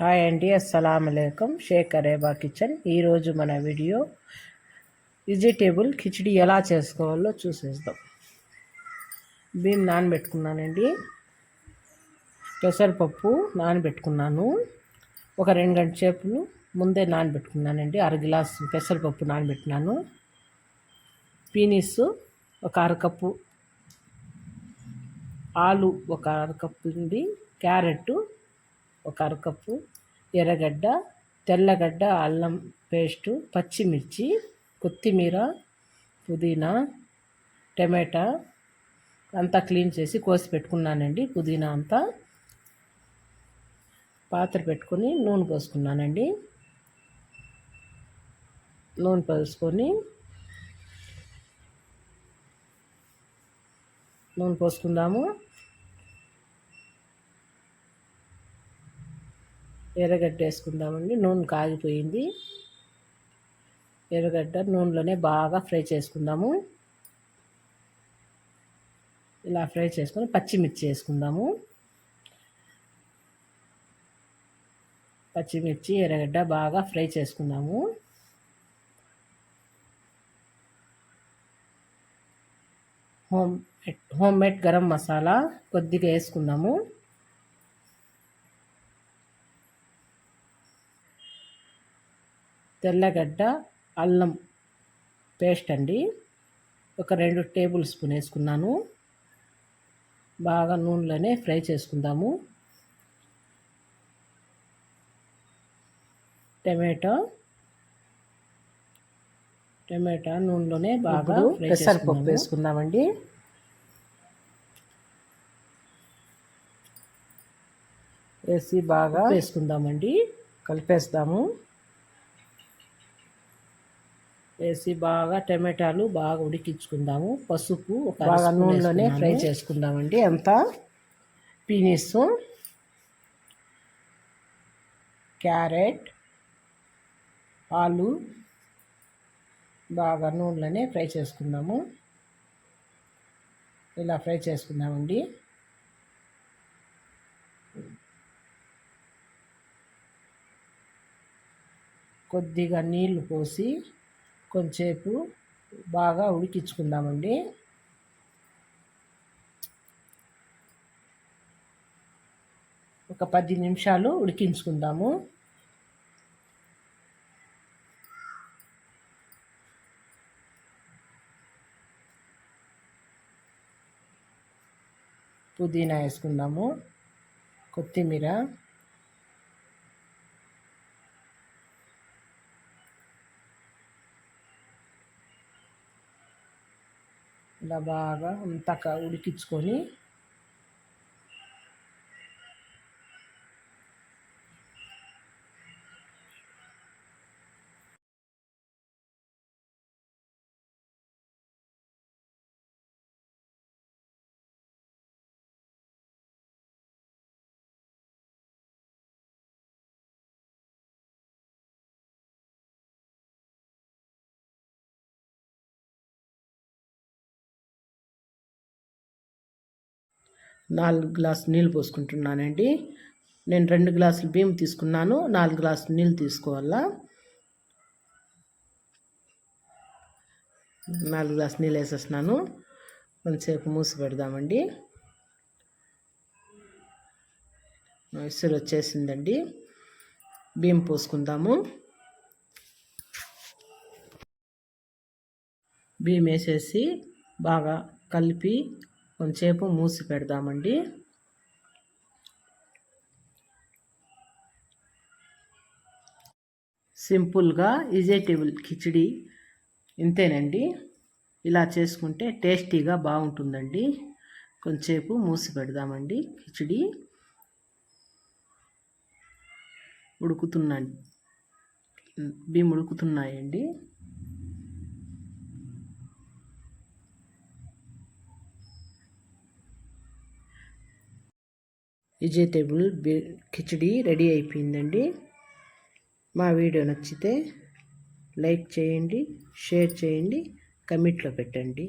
Hi అండి అస్సలం అయికం షేక్ అరేబా కిచెన్. ఈరోజు మన వీడియో వెజిటేబుల్ కిచిడి ఎలా చేసుకోవాలో చూసేద్దాం. దీన్ని నానబెట్టుకున్నానండి. పెసరపప్పు నానబెట్టుకున్నాను. ఒక రెండు గంట సేపులు ముందే నానబెట్టుకున్నానండి. అర గ్లాస్ పెసరపప్పు నానబెట్టినాను పీనీస్ ఒక అరకప్పు. ఆలు ఒక అరకప్పు అండి. క్యారెట్ ఒక అరకప్పు ఎర్రగడ్డ తెల్లగడ్డ అల్లం పేస్టు పచ్చిమిర్చి కొత్తిమీర పుదీనా టమాటా అంతా క్లీన్ చేసి కోసి పెట్టుకున్నానండి. పుదీనా అంతా పాత్ర పెట్టుకొని నూనె పోసుకున్నానండి. నూనె పోసుకొని నూనె పోసుకుందాము. ఎర్రగడ్డ వేసుకుందామండి నూనె కాగిపోయింది. ఎర్రగడ్డ నూనెలోనే బాగా ఫ్రై చేసుకుందాము. ఇలా ఫ్రై చేసుకొని పచ్చిమిర్చి వేసుకుందాము. పచ్చిమిర్చి ఎర్రగడ్డ బాగా ఫ్రై చేసుకుందాము. Home home made garam masala కొద్దిగా వేసుకుందాము. తెల్లగడ్డ అల్లం పేస్ట్ అండి. ఒక రెండు టేబుల్ స్పూన్ వేసుకున్నాను. బాగా నూనెలోనే ఫ్రై చేసుకుందాము. టమాటో టమాటా నూనెలోనే బాగా పెసరపప్పు వేసుకుందామండి. వేసి బాగా వేసుకుందామండి. కలిపేస్తాము. వేసి బాగా టమాటాలు బాగా ఉడికించుకుందాము. పసుపు ఒక బాగా నూనెలోనే ఫ్రై చేసుకుందామండి. అంతా పీనీస్. క్యారెట్. ఆలు. బాగా నూనెలోనే ఫ్రై చేసుకుందాము. ఇలా ఫ్రై చేసుకుందామండి. కొద్దిగా నీళ్ళు పోసి కొంచెంసేపు బాగా ఉడికించుకుందామండి. ఒక పది నిమిషాలు ఉడికించుకుందాము. పుదీనా వేసుకుందాము కొత్తిమీర. ఇలా బాగా అంతా ఉడికించుకొని నాలుగు గ్లాసులు నీళ్ళు పోసుకుంటున్నానండి. నేను రెండు గ్లాసులు బియ్యం తీసుకున్నాను. నాలుగు గ్లాసులు నీళ్ళు తీసుకోవాలా? నాలుగు గ్లాసులు నీళ్ళు వేసేస్తున్నాను. కొంచెంసేపు మూసి పెడదామండి. విసురు వచ్చేసిందండి బియ్యం పోసుకుందాము. బియ్యం వేసేసి బాగా కలిపి కొంచెంసేపు మూసి పెడదామండి. సింపుల్గా ఈజీటేబుల్ కిచిడి ఇంతేనండి. ఇలా చేసుకుంటే టేస్టీగా బాగుంటుందండి. కొంచెంసేపు మూసి పెడదామండి కిచిడి. ఉడుకుతున్నాయి బియ్యం ఉడుకుతున్నాయండి. వెజిటేబుల్ కిచడీ రెడీ అయిపోయిందండి. మా వీడియో నచ్చితే లైక్ చేయండి షేర్ చేయండి కమెంట్లో పెట్టండి.